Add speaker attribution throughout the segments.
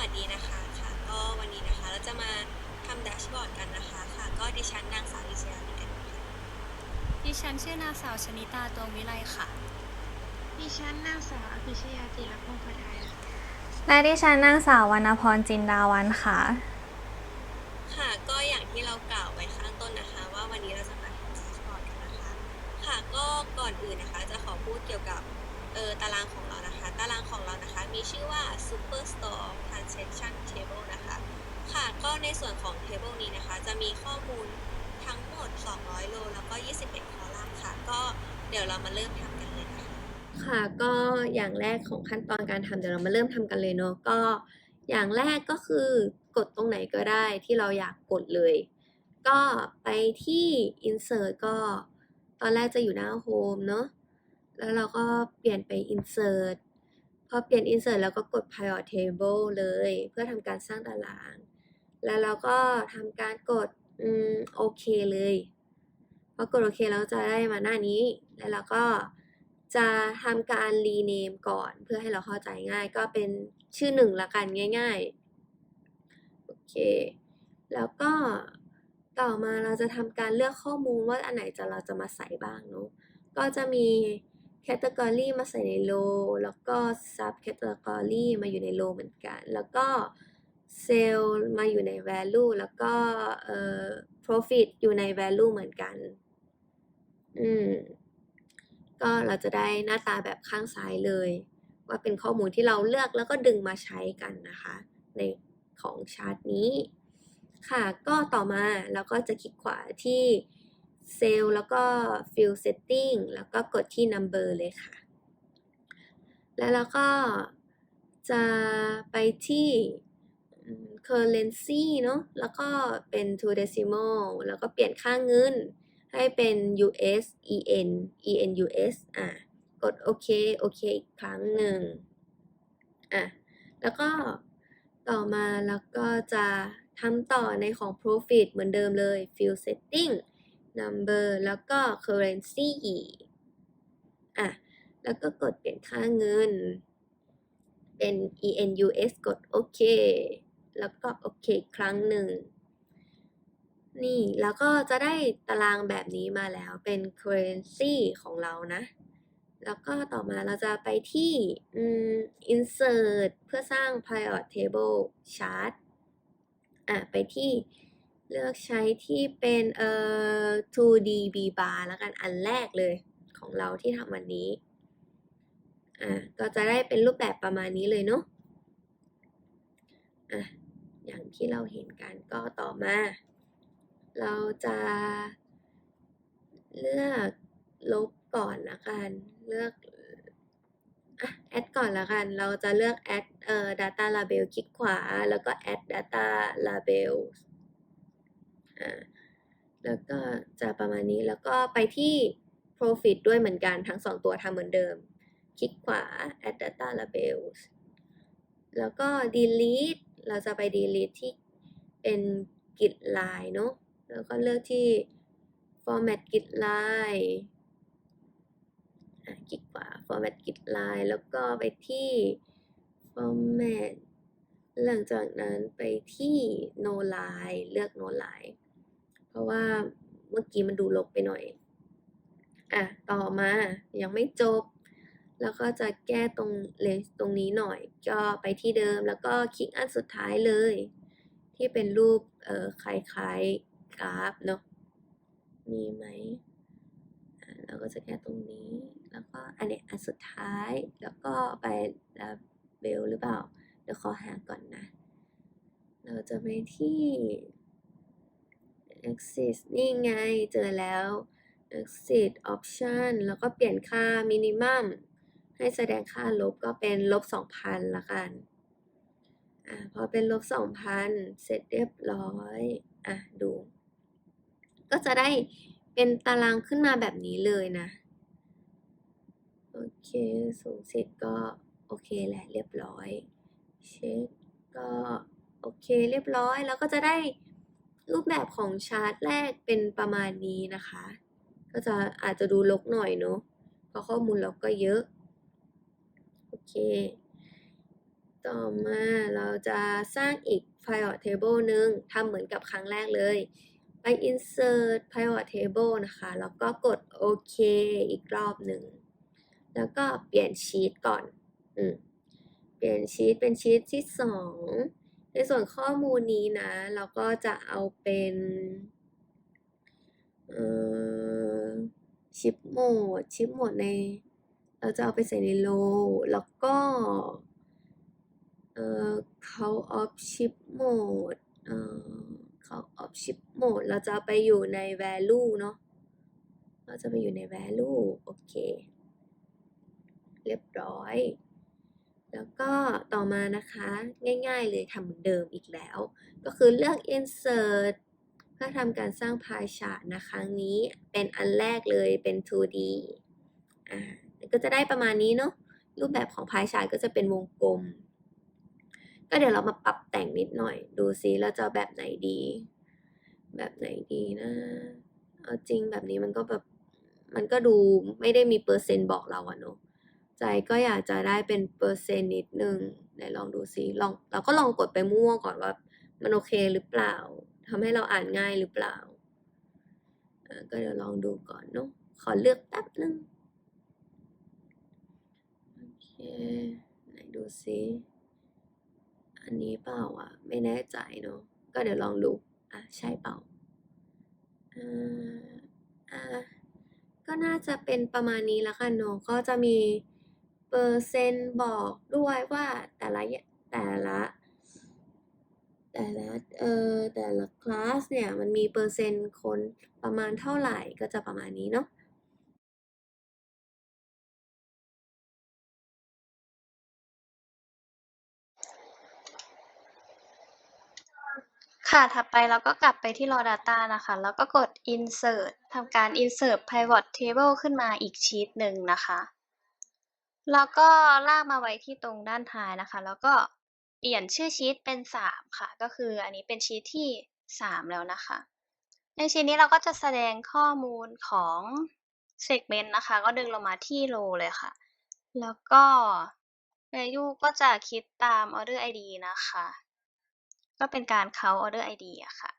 Speaker 1: วัสดีนะคะค่ะ ก็วันนี้นะคะเราจะมาทำแดชบอร์ดกันนะคะค่ะ ก็ดิฉันนางสาวลิเซียนิกันค่ะ
Speaker 2: ดิฉันชื่อนางสาวชนิตาตวงวิไลค่ะ
Speaker 3: ดิฉันนางสาวอภิชยาจิรพงศ์พัทยค่ะ
Speaker 4: และดิฉันนางสาววรรณพรจินดาวันค่ะ
Speaker 1: ค่ะ ก็อย่างที่เรากล่าวไว้ข้างต้นนะคะ ว่าวันนี้เราจะมาทำแดชบอร์ดกันนะคะ ค่ะ ก็ก่อนอื่นนะคะจะขอพูดเกี่ยวกับเออตารางของเรานะคะ ตารางของเรานะคะมีชื่อว่า Superstore Transaction Table นะคะ ค่ะ ก็ในส่วนของ Table นี้นะคะ จะมีข้อมูลทั้งหมด 200 โล แล้วก็ 21 คอลัมน์ค่ะ ก็เดี๋ยวเรามาเริ่มทำกันเลยนะคะค่ะ ก็อย่างแรกของขั้นตอนการทำเดี๋ยวเรามาเริ่มทำกันเลยเนาะ ก็อย่างแรกก็คือกดตรงไหนก็ได้ที่เราอยากกดเลย ก็ไปที่ insert ก็ตอนแรกจะอยู่หน้า home เนาะ แล้วเราก็เปลี่ยนไป insert พอเปลี่ยน insert แล้วก็กด prior table เลย เพื่อทำการสร้างตาราง แล้วเราก็ทำการกดอืมโอเคเลยพอกดโอเคเราจะได้มาหน้านี้ แล้วเราก็จะทำการ rename ก่อนเพื่อให้เราเข้าใจง่าย ก็เป็นชื่อหนึ่งละกันง่ายๆ โอเค แล้วก็ต่อมาเราจะทำการเลือกข้อมูลว่าอันไหนจะเราจะมาใส่บ้างเนาะ ก็จะมี category มาใส่ใน row แล้วก็ sub category มาอยู่ใน row เหมือนกัน แล้วก็ sale มาอยู่ใน value แล้วก็เอ่อ profit อยู่ใน value เหมือนกัน อืม ก็เราจะได้หน้าตาแบบข้างซ้ายเลย ว่าเป็นข้อมูลที่เราเลือกแล้วก็ดึงมาใช้กันนะคะ ในของชาร์ตนี้ ค่ะ ก็ต่อมาเราก็จะคลิกขวาที่ เซลล์แล้วก็ fill setting แล้วก็กดที่ number เลยค่ะ แล้วเราก็จะไปที่ currency เนาะแล้วก็เป็น two decimal แล้วก็เปลี่ยนค่าเงินให้เป็น US EN EN US อะ กดโอเค โอเค อีกครั้งหนึ่งอะ แล้วก็ต่อมาเราก็จะทำต่อในของ profit เหมือนเดิมเลย fill setting number แล้วก็ currency อะ แล้วก็กดเปลี่ยนค่าเงิน เป็น ENUS กดโอเค แล้วก็โอเคครั้งหนึ่ง นี่แล้วก็จะได้ตารางแบบนี้มาแล้วเป็น currency ของเรานะ แล้วก็ต่อมาเราจะไปที่อืม insert เพื่อสร้าง prior table chart อะ ไปที่ เลือกใช้ที่เป็นเอ่อ 2db bar แล้วกันอันแรกเลยของเราที่ทำวันนี้ อะ ก็จะได้เป็นรูปแบบประมาณนี้เลยเนาะ อะ อย่างที่เราเห็นกันก็ต่อมา เราจะเลือกลบก่อนละกัน เลือกอะ add ก่อนละกัน เราจะเลือก add เอ่อ data label คลิกขวา แล้วก็ add data label อ่าแล้วก็จะประมาณนี้แล้วก็ไปที่ profit ด้วยเหมือนกันทั้งสองตัวทำเหมือนเดิม คลิกขวา add data labels แล้วก็ delete เราจะไป delete ที่เป็นกริดลายเนาะแล้วก็เลือกที่ format กริดลายอะคลิกขวา format กริดลายแล้วก็ไปที่ format หลังจากนั้นไปที่ no line เลือก no line ราะว่าเมื่อกี้มันดูลบไปหน่อย อะ ต่อมายังไม่จบ แล้วก็จะแก้ตรงเลนตรงนี้หน่อย ก็ไปที่เดิมแล้วก็คลิกอันสุดท้ายเลย ที่เป็นรูปเอ่อคล้ายๆกราฟเนาะมีไหมอะเราก็จะแก้ตรงนี้ แล้วก็อันเนี้ยอันสุดท้าย แล้วก็ไปลาเบลหรือเปล่า เดี๋ยวขอหาก่อนนะ เราจะไปที่ axis นี่ไงเจอแล้ว exit option แล้วก็เปลี่ยนค่า minimum ให้แสดงค่าลบก็เป็นลบ2,000ละกันอะพอเป็นลบ2,000 เสร็จเรียบร้อยอะดู ก็จะได้เป็นตารางขึ้นมาแบบนี้เลยนะ โอเคสูงสุดก็โอเคแหละเรียบร้อย เช็คก็โอเคเรียบร้อยแล้วก็จะได้ รูปแบบของชาร์ตแรกเป็นประมาณนี้นะคะ ก็จะอาจจะดูรกหน่อยเนาะเพราะข้อมูลเราก็เยอะ โอเค ต่อมาเราจะสร้างอีก pivot table หนึ่งทำเหมือนกับครั้งแรกเลย ไป insert pivot table นะคะ แล้วก็กดโอเคอีกรอบหนึ่ง แล้วก็เปลี่ยนชีตก่อน อืม เปลี่ยนชีตเป็นชีตที่สอง ในส่วนข้อมูลนี้นะ เราก็จะเอาเป็นชิปโหมด ชิปโหมดใน เราจะเอาไปใส่ในโล แล้วก็เอ่อ count of chip mode เอ่อ count of chip mode เราจะไปอยู่ใน value เนาะเราจะไปอยู่ใน value โอเค เรียบร้อย แล้วก็ต่อมานะคะง่ายๆเลยทำเหมือนเดิมอีกแล้ว ก็คือเลือก insert เพื่อทำการสร้าง pie chart นะครั้งนี้เป็นอันแรกเลยเป็น 2D อ่าก็จะได้ประมาณนี้เนาะรูปแบบของ pie chart ก็จะเป็นวงกลม ก็เดี๋ยวเรามาปรับแต่งนิดหน่อย ดูซิเราจะแบบไหนดี แบบไหนดีนะเอาจริงแบบนี้มันก็แบบมันก็ดูไม่ได้มีเปอร์เซ็นต์บอกเราอะเนาะ ใจก็อยากจะได้เป็นเปอร์เซ็นต์นิดหนึ่งไหนลองดูซิลองเราก็ลองกดไปมั่วก่อนว่ามันโอเคหรือเปล่าทำให้เราอ่านง่ายหรือเปล่าก็เดี๋ยวลองดูก่อนเนาะขอเลือกแป๊บนึงโอเคไหนดูซิอันนี้เปล่าอะ ไม่แน่ใจเนาะก็เดี๋ยวลองดูอะใช่เปล่าอ่าอ่าก็น่าจะเป็นประมาณนี้แล้วกันเนาะก็จะมี เปอร์เซ็นต์บอกด้วยว่าแต่ละแต่ละแต่ละเอ่อแต่ละคลาสเนี่ยมันมีเปอร์เซ็นต์คนประมาณเท่าไหร่ก็จะประมาณนี้เนาะ
Speaker 2: ค่ะ ถัดไปเราก็กลับไปที่ raw data นะคะ แล้วก็กด insert ทำการ insert pivot table ขึ้นมาอีกชีตหนึ่งนะคะ แล้วก็ลากมาไว้ที่ตรงด้านท้ายนะคะ แล้วก็เปลี่ยนชื่อชีตเป็น 3 ค่ะ ก็คืออันนี้เป็นชีตที่ 3 แล้วนะคะ ในชีตนี้เราก็จะแสดงข้อมูลของ segment นะคะ ก็ดึงลงมาที่ row เลยค่ะ แล้วก็ value ก็จะคิดตาม order id นะคะ ก็เป็นการ count order id อะค่ะ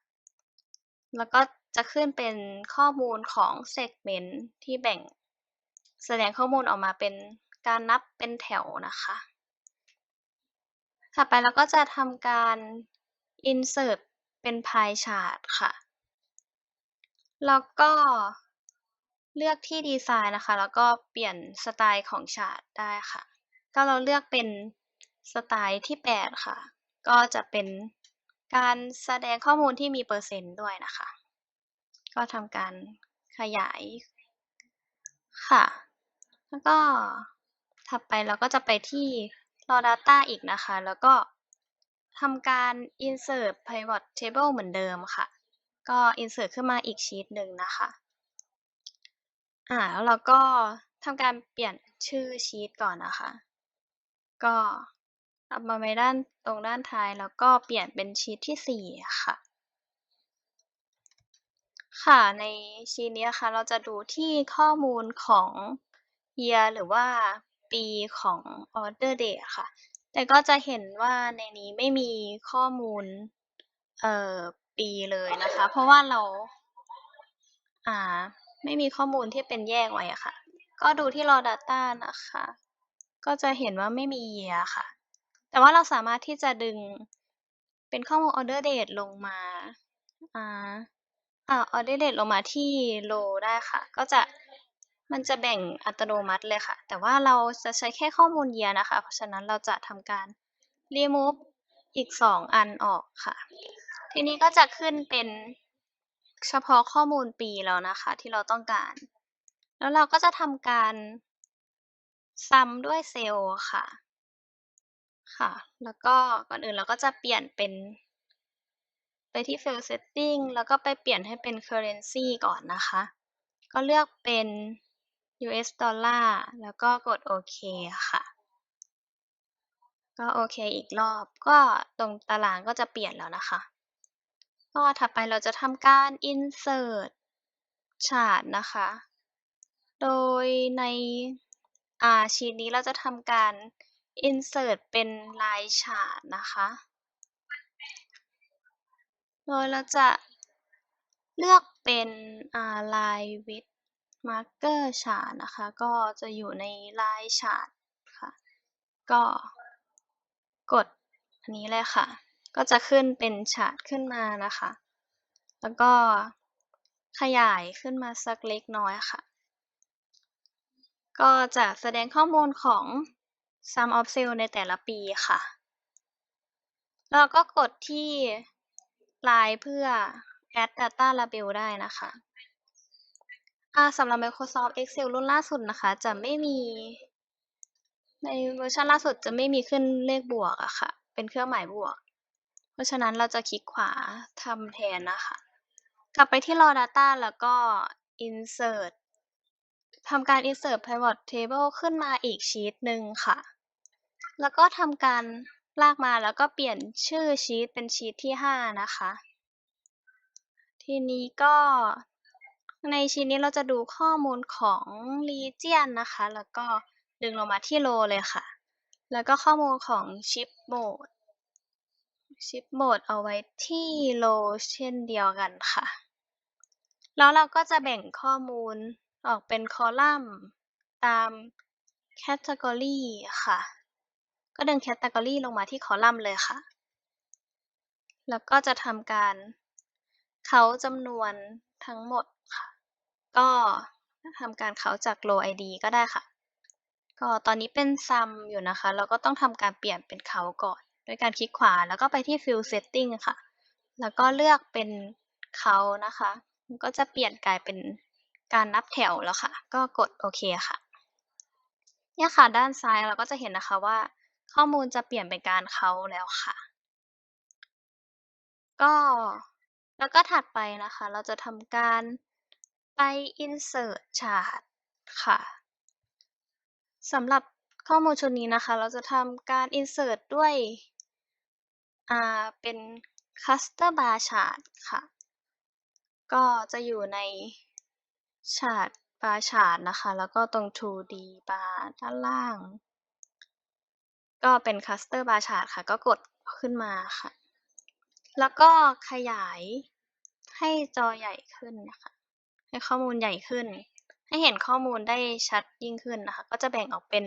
Speaker 2: แล้วก็จะขึ้นเป็นข้อมูลของ segment ที่แบ่งแสดงข้อมูลออกมาเป็น การนับเป็นแถวนะคะ ถัดไปเราก็จะทำการ insert เป็น pie chart ค่ะ แล้วก็เลือกที่ดีไซน์นะคะ แล้วก็เปลี่ยนสไตล์ของ chart ได้ค่ะ ก็เราเลือกเป็นสไตล์ที่ 8 ค่ะ ก็จะเป็นการแสดงข้อมูลที่มีเปอร์เซ็นต์ด้วยนะคะ ก็ทำการขยายค่ะ แล้วก็ ถัดไปเราก็จะไปที่ raw data อีกนะคะ แล้วก็ทำการ insert pivot table เหมือนเดิมค่ะ ก็ insert ขึ้นมาอีกชีตหนึ่งนะคะ อ่า แล้วเราก็ทำการเปลี่ยนชื่อชีตก่อนนะคะ ก็เอามาไว้ด้านตรงด้านท้าย แล้วก็เปลี่ยนเป็นชีตที่ 4 ค่ะ ค่ะ ในชีตนี้นะคะ เราจะดูที่ข้อมูลของ year หรือว่า ปีของ order date ค่ะ แต่ก็จะเห็นว่าในนี้ไม่มีข้อมูลเอ่อปีเลยนะคะ เพราะว่าเรา อ่า ไม่มีข้อมูลที่เป็นแยกไว้อะค่ะ ก็ดูที่ raw data นะคะ ก็จะเห็นว่าไม่มี year ค่ะ แต่ว่าเราสามารถที่จะดึงเป็นข้อมูล order date ลงมา อ่าอ่า order date ลงมาที่ row ได้ค่ะ ก็จะ มันจะแบ่งอัตโนมัติเลยค่ะ แต่ว่าเราจะใช้แค่ข้อมูล year นะคะ เพราะฉะนั้นเราจะทำการ remove อีก 2 อันออกค่ะ ทีนี้ก็จะขึ้นเป็นเฉพาะข้อมูลปีแล้วนะคะ ที่เราต้องการ แล้วเราก็จะทำการซ้ำด้วยเซลล์ค่ะ ค่ะ แล้วก็ก่อนอื่นเราก็จะเปลี่ยนเป็น ไปที่ File Setting แล้วก็ไปเปลี่ยนให้เป็น Currency ก่อนนะคะ ก็เลือกเป็น US ดอลลาร์แล้วก็กดโอเคค่ะ ก็โอเคอีกรอบ ก็ตรงตารางก็จะเปลี่ยนแล้วนะคะ ก็ถัดไปเราจะทำการ insert chart นะคะ โดยในอาชีนี้เราจะทำการ insert เป็นลายฉาดนะคะ โดยเราจะเลือกเป็นอ่า ลาย with marker ฉาดนะคะ ก็จะอยู่ในลายฉาดค่ะ ก็กดอันนี้เลยค่ะ ก็จะขึ้นเป็นฉาดขึ้นมานะคะ แล้วก็ขยายขึ้นมาสักเล็กน้อยค่ะ ก็จะแสดงข้อมูลของ sum of sale ในแต่ละปีค่ะ แล้วก็กดที่ลายเพื่อ add data label ได้นะคะ อ่าสำหรับ Microsoft Excel รุ่นล่าสุดนะคะ จะไม่มี ในเวอร์ชันล่าสุดจะไม่มีขึ้นเลขบวกอะค่ะ เป็นเครื่องหมายบวก เพราะฉะนั้นเราจะคลิกขวาทำแทนนะคะ กลับไปที่ raw data แล้วก็ insert ทำการ insert pivot table ขึ้นมาอีกชีตหนึ่งค่ะ แล้วก็ทำการลากมาแล้วก็เปลี่ยนชื่อชีตเป็นชีตที่ 5 นะคะ ทีนี้ก็ ในชีตนี้เราจะดูข้อมูลของ region นะคะ แล้วก็ดึงลงมาที่ row เลยค่ะ แล้วก็ข้อมูลของ ship mode ship mode เอาไว้ที่ row เช่นเดียวกันค่ะ แล้วเราก็จะแบ่งข้อมูลออกเป็นคอลัมน์ตาม category ค่ะ ก็ดึง category ลงมาที่คอลัมน์เลยค่ะ แล้วก็จะทำการเขาจำนวนทั้งหมด ก็ทำการเขาจาก row id ก็ได้ค่ะ ก็ตอนนี้เป็น sum อยู่นะคะ เราก็ต้องทำการเปลี่ยนเป็นเขาก่อน โดยการคลิกขวาแล้วก็ไปที่ field setting ค่ะ แล้วก็เลือกเป็นเขานะคะ ก็จะเปลี่ยนกลายเป็นการนับแถวแล้วค่ะ ก็กดโอเคค่ะ เนี่ยค่ะด้านซ้ายเราก็จะเห็นนะคะว่า ข้อมูลจะเปลี่ยนเป็นการเขาแล้วค่ะ ก็แล้วก็ถัดไปนะคะ เราจะทำการ ไป insert chart ค่ะ สำหรับข้อมูลชุดนี้นะคะ เราจะทำการ insert ด้วย อ่า เป็น cluster bar chart ค่ะ ก็จะอยู่ใน chart bar chart นะคะ แล้วก็ตรง 2D bar ด้านล่าง ก็เป็น cluster bar chart ค่ะ ก็กดขึ้นมาค่ะ แล้วก็ขยายให้จอใหญ่ขึ้นนะคะ ให้ข้อมูลใหญ่ขึ้น ให้เห็นข้อมูลได้ชัดยิ่งขึ้นนะคะ ก็จะแบ่งออกเป็น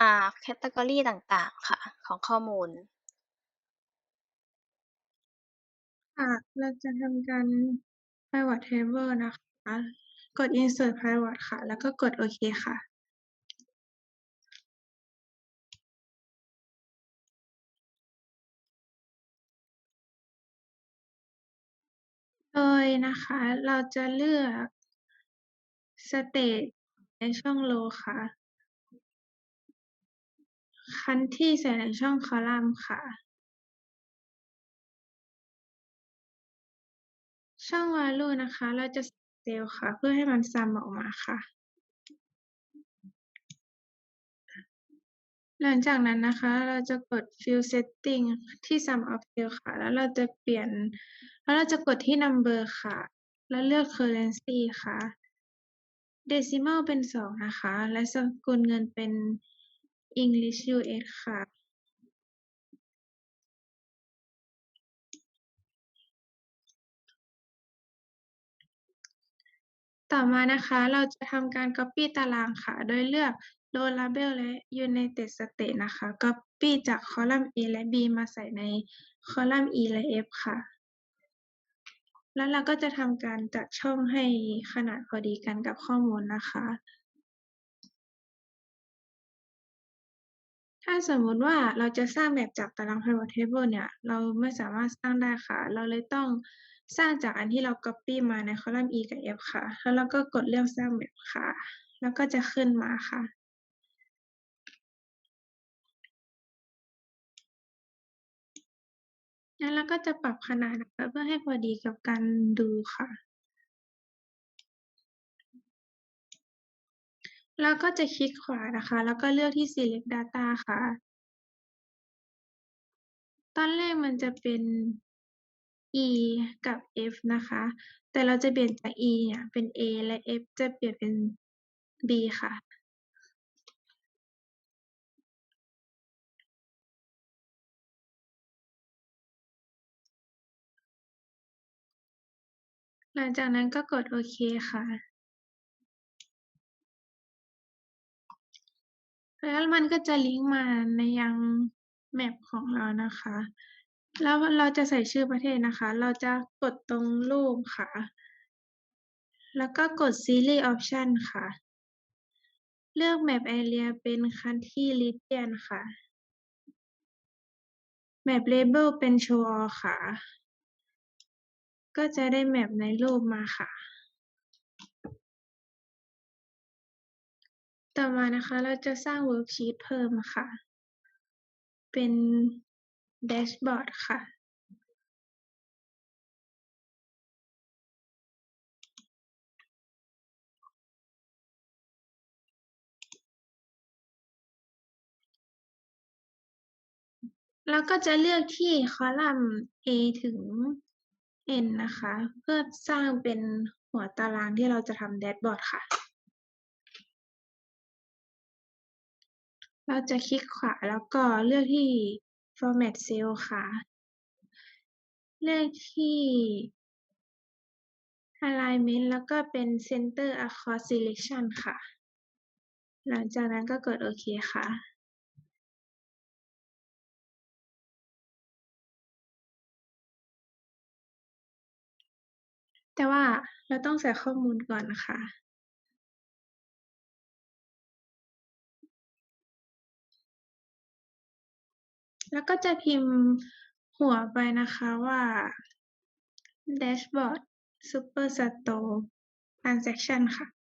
Speaker 2: อ่าแคตตากรีต่างๆค่ะ ของข้อมูล
Speaker 3: ค่ะเราจะทำการ pivot table นะคะ กด insert pivot ค่ะ แล้วก็กดโอเคค่ะ โดยนะคะ เราจะเลือกสเตจในช่องโลค่ะ คันที่ใส่ในช่องคอลัมน์ค่ะ ช่องวาลูนะคะ เราจะเซลค่ะ เพื่อให้มันซ้ำออกมาค่ะ หลังจากนั้นนะคะ เราจะกด field setting ที่ sum of sale ค่ะ แล้วเราจะเปลี่ยน แล้วเราจะกดที่ number ค่ะ แล้วเลือก currency ค่ะ decimal เป็นสองนะคะ และสกุลเงินเป็น English US ค่ะ ต่อมานะคะ เราจะทำการ copy ตารางค่ะ โดยเลือก row label และ united state นะคะ copy จากคอลัมน์ A และ B มาใส่ในคอลัมน์ E และ F ค่ะ แล้วเราก็จะทำการจัดช่องให้ขนาดพอดีกันกับข้อมูลนะคะ ถ้าสมมติว่าเราจะสร้างแบบจากตาราง pivot table เนี่ย เราไม่สามารถสร้างได้ค่ะ เราเลยต้องสร้างจากอันที่เรา copy มาในคอลัมน์ E กับ F ค่ะ แล้วเราก็กดเลือกสร้างแบบค่ะ แล้วก็จะขึ้นมาค่ะ แล้วเราก็จะปรับขนาดนะคะเพื่อให้พอดีกับการดูค่ะ แล้วก็จะคลิกขวานะคะ แล้วก็เลือกที่ select data ค่ะ ตอนแรกมันจะเป็น E กับ F นะคะ แต่เราจะเปลี่ยนจาก E เนี่ยเป็น A และ F จะเปลี่ยนเป็น B ค่ะ หลังจากนั้นก็กดโอเคค่ะ แล้วมันก็จะลิงก์มาในยังแมปของเรานะคะ แล้วเราจะใส่ชื่อประเทศนะคะ เราจะกดตรงรูปค่ะ แล้วก็กด Series Option ค่ะ เลือก Map Area เป็น Country Region ค่ะ Map Label เป็น Show All ค่ะ ก็จะได้แมปในรูปมาค่ะ ต่อมานะคะเราจะสร้าง Worksheet เพิ่มค่ะ เป็นแดชบอร์ดค่ะแล้วก็จะเลือกที่คอลัมน์ A ถึง N นะคะ เพื่อสร้างเป็นหัวตารางที่เราจะทำแดชบอร์ดค่ะ เราจะคลิกขวาแล้วก็เลือกที่ format cell ค่ะ เลือกที่ alignment แล้วก็เป็น center across selection ค่ะ หลังจากนั้นก็กดโอเคค่ะ แต่ว่าเราต้องใส่ข้อมูลก่อนนะคะแล้วก็จะพิมพ์หัวไปนะคะว่า dashboard superstore transaction ค่ะ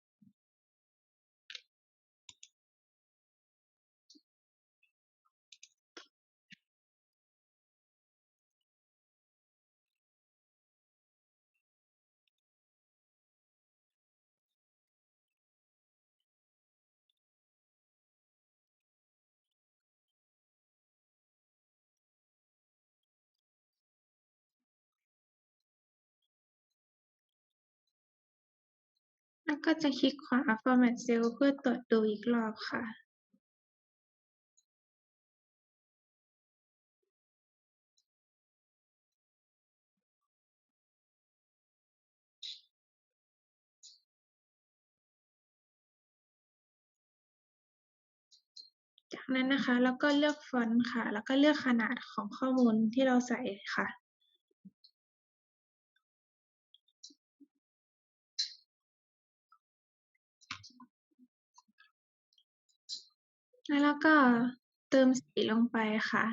Speaker 3: ก็จะคลิกขวา format cell เพื่อตรวจดูอีกรอบค่ะจากนั้นนะคะ แล้วก็เลือกฟอนต์ค่ะ แล้วก็เลือกขนาดของข้อมูลที่เราใส่ค่ะ แล้วเราก็เติมสีลงไปค่ะ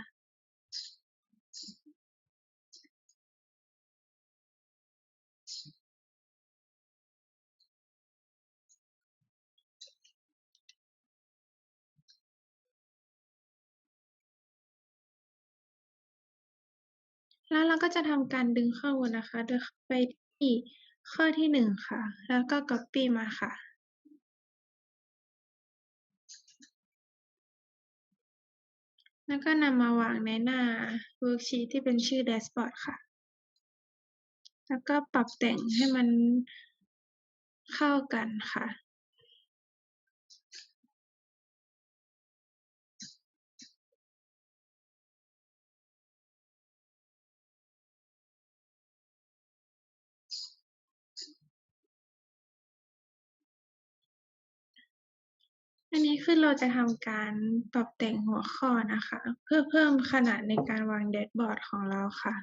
Speaker 3: แล้วเราก็จะทำการดึงข้อมูลนะคะ โดยไปที่ข้อที่หนึ่งค่ะ แล้วก็ copy มาค่ะ แล้วก็นำมาวางในหน้า worksheet ที่เป็นชื่อ dashboard ค่ะ แล้วก็ปรับแต่งให้มันเข้ากันค่ะ อันนี้คือเราจะทำการปรับแต่งหัวข้อนะคะ เพื่อเพิ่มขนาดในการวางแดชบอร์ดของเราค่ะ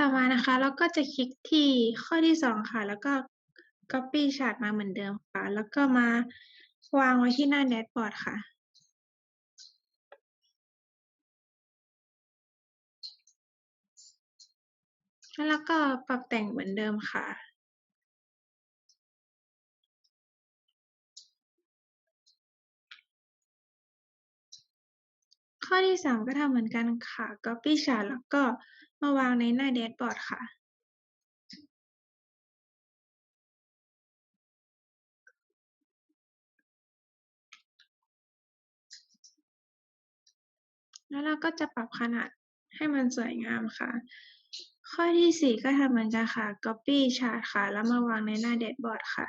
Speaker 3: ต่อมานะคะ เราก็จะคลิกที่ข้อที่สองค่ะ แล้วก็ copy chart มาเหมือนเดิมค่ะ แล้วก็มาวางไว้ที่หน้าแดชบอร์ดค่ะแล้วก็ปรับแต่งเหมือนเดิมค่ะ ข้อที่สามก็ทำเหมือนกันค่ะ Copy Chart แล้วก็ มาวางในหน้าแดชบอร์ดค่ะแล้วเราก็จะปรับขนาดให้มันสวยงามค่ะ ข้อที่สี่ก็ทำเหมือนกันค่ะ Copy Chart ค่ะ แล้วมาวางในหน้าแดชบอร์ดค่ะ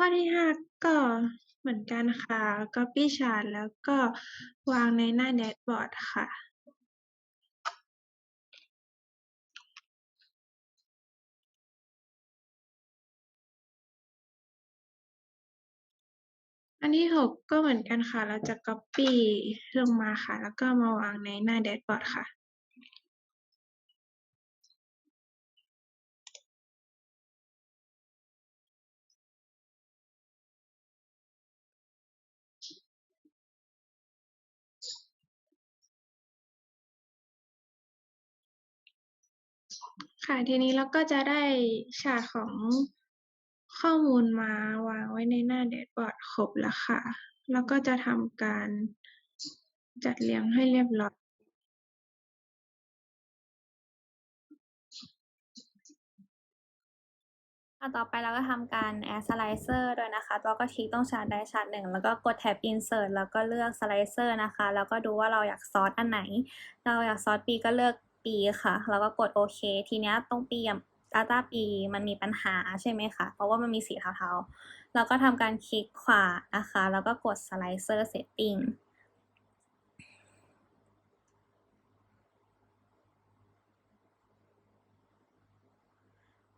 Speaker 3: ข้อที่ห้าก็เหมือนกันค่ะ Copy Chart แล้วก็วางในหน้าแดชบอร์ดค่ะ อันที่หกก็เหมือนกันค่ะ เราจะ Copy ลงมาค่ะ แล้วก็มาวางในหน้าแดชบอร์ดค่ะ ค่ะทีนี้เราก็จะได้ฉากของข้อมูลมาวางไว้ในหน้าแดชบอร์ดครบแล้วค่ะ แล้วก็จะทำการจัดเรียงให้เรียบร้อย
Speaker 4: อะต่อไปเราก็ทำการ add slicer ด้วยนะคะ เราก็คลิกตรงชาร์ตใดชาร์ตหนึ่ง แล้วก็กดแท็บ insert แล้วก็เลือก slicer นะคะ แล้วก็ดูว่าเราอยากซอสอันไหน เราอยากซอสปีก็เลือก ปีค่ะ แล้วก็กดโอเค ทีเนี้ยตรงปีอะ data ปีมันมีปัญหาใช่ไหมคะ เพราะว่ามันมีสีเทาๆเราก็ทำการคลิกขวานะคะ แล้วก็กด slicer setting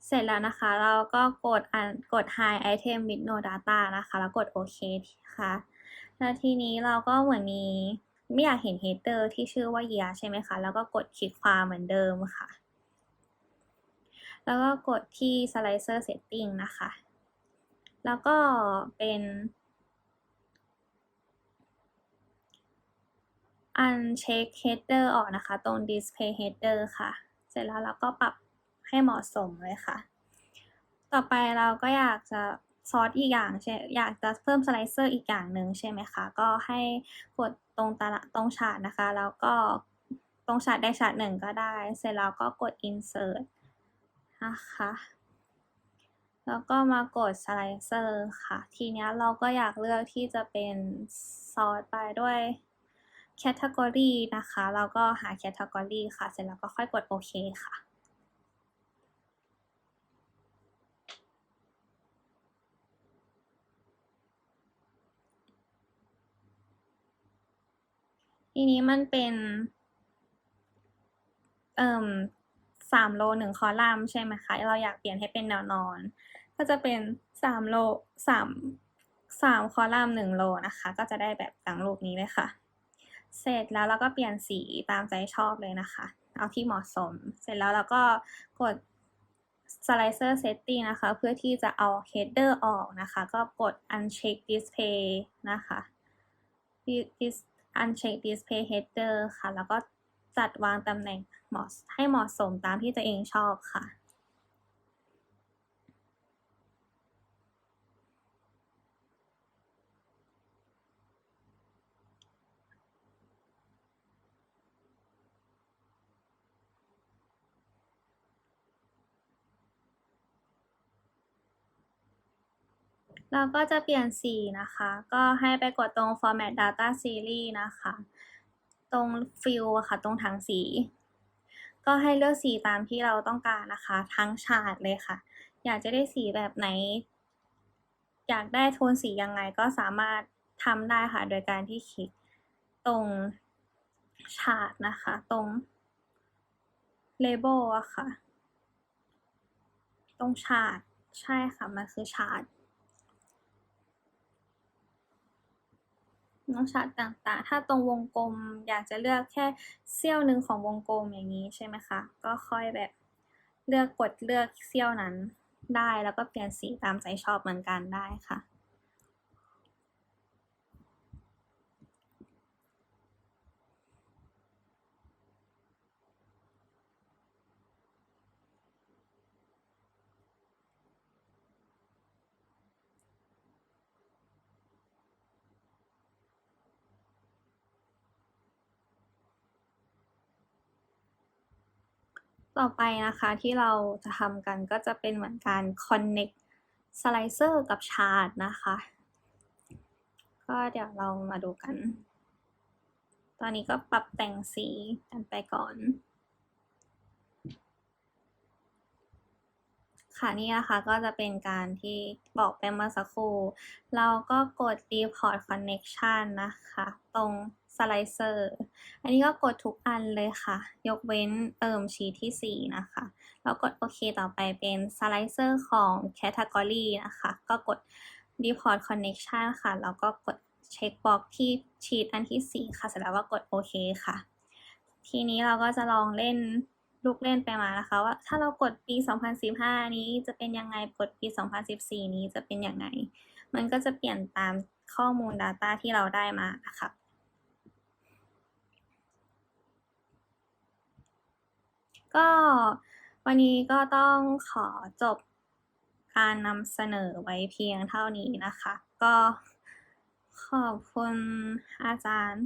Speaker 4: เสร็จแล้วนะคะ เราก็กดอันกด hide item with no data นะคะ แล้วกดโอเคค่ะ แล้วทีนี้เราก็เหมือนมี ไม่อยากเห็น header ที่ชื่อว่า year ใช่ไหมคะ แล้วก็กดคลิกขวามเหมือนเดิมค่ะ แล้วก็กดที่ slicer setting นะคะ แล้วก็เป็น uncheck header ออกนะคะ ตรง display header ค่ะ เสร็จแล้วเราก็ปรับให้เหมาะสมเลยค่ะ ต่อไปเราก็อยากจะ ซอสอีกอย่างใช่อยากจะเพิ่มสไลเซอร์อีกอย่างหนึ่งใช่ไหมคะ ก็ให้กดตรงตาละตรงฉากนะคะ แล้วก็ตรงฉากได้ฉากหนึ่งก็ได้ เสร็จแล้วก็กด insert นะคะ แล้วก็มากด slicer ค่ะ ทีนี้เราก็อยากเลือกที่จะเป็นซอสไปด้วย category นะคะ แล้วก็หา category ค่ะ เสร็จแล้วก็ค่อยกดโอเคค่ะ ทีนี้มันเป็นเอ่มสามโลหนึ่งคอลัมน์ใช่ไหมคะ เราอยากเปลี่ยนให้เป็นแนวนอน ก็จะเป็นสามโลสามสามคอลัมน์หนึ่งโลนะคะ ก็จะได้แบบดังรูปนี้เลยค่ะ เสร็จแล้วเราก็เปลี่ยนสีตามใจชอบเลยนะคะ เอาที่เหมาะสม เสร็จแล้วเราก็กด slicer setting นะคะ เพื่อที่จะเอา header ออกนะคะ ก็กด uncheck display นะคะ dis uncheck display header ค่ะ แล้วก็จัดวางตำแหน่งเหมาะให้เหมาะสมตามที่ตัวเองชอบค่ะ เราก็จะเปลี่ยนสีนะคะ ก็ให้ไปกดตรง format data series นะคะ ตรง fill ค่ะ ตรงถังสี ก็ให้เลือกสีตามที่เราต้องการนะคะ ทั้งฉากเลยค่ะ อยากจะได้สีแบบไหน อยากได้โทนสียังไงก็สามารถทำได้ค่ะ โดยการที่คลิกตรงฉากนะคะ ตรง label อะค่ะ ตรงฉากใช่ค่ะ มันคือฉาก น้องฉากต่างๆ ถ้าตรงวงกลมอยากจะเลือกแค่เสี้ยวหนึ่งของวงกลมอย่างนี้ใช่ไหมคะ ก็ค่อยแบบเลือกกดเลือกเสี้ยวนั้นได้แล้วก็เปลี่ยนสีตามใจชอบเหมือนกันได้ค่ะ ต่อไปนะคะที่เราจะทำกันก็จะเป็นเหมือนการ connect slicer กับ chart นะคะ ก็เดี๋ยวเรามาดูกัน ตอนนี้ก็ปรับแต่งสีกันไปก่อน ค่ะนี่นะคะก็จะเป็นการที่บอกไปเมื่อสักครู่ เราก็กด Report Connection นะคะ ตรง Slicer อันนี้ก็กดทุกอันเลยค่ะ ยกเว้นเติมชีทที่ 4 นะคะ แล้วกดโอเคต่อไปเป็น Slicer ของ Category นะคะ ก็กด Report Connection ค่ะ แล้วก็กดเช็คบ็อกที่ชีทอันที่ 4 ค่ะ เสร็จแล้วก็กดโอเคค่ะ ทีนี้เราก็จะลองเล่นลูกเล่นไปมานะคะ ว่าถ้าเรากดปี 2015 นี้จะเป็นยังไง กดปี 2014 นี้จะเป็นยังไง มันก็จะเปลี่ยนตามข้อมูล Data ที่เราได้มานะคะ ก็วันนี้ก็ต้องขอจบการนำเสนอไว้เพียงเท่านี้นะคะ ก็ขอบคุณอาจารย์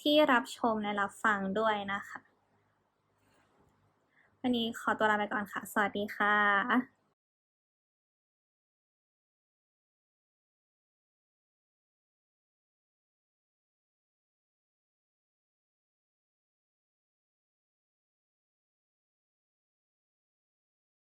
Speaker 4: ที่รับชมและรับฟังด้วยนะคะ วันนี้ขอตัวลาไปก่อนค่ะ สวัสดีค่ะ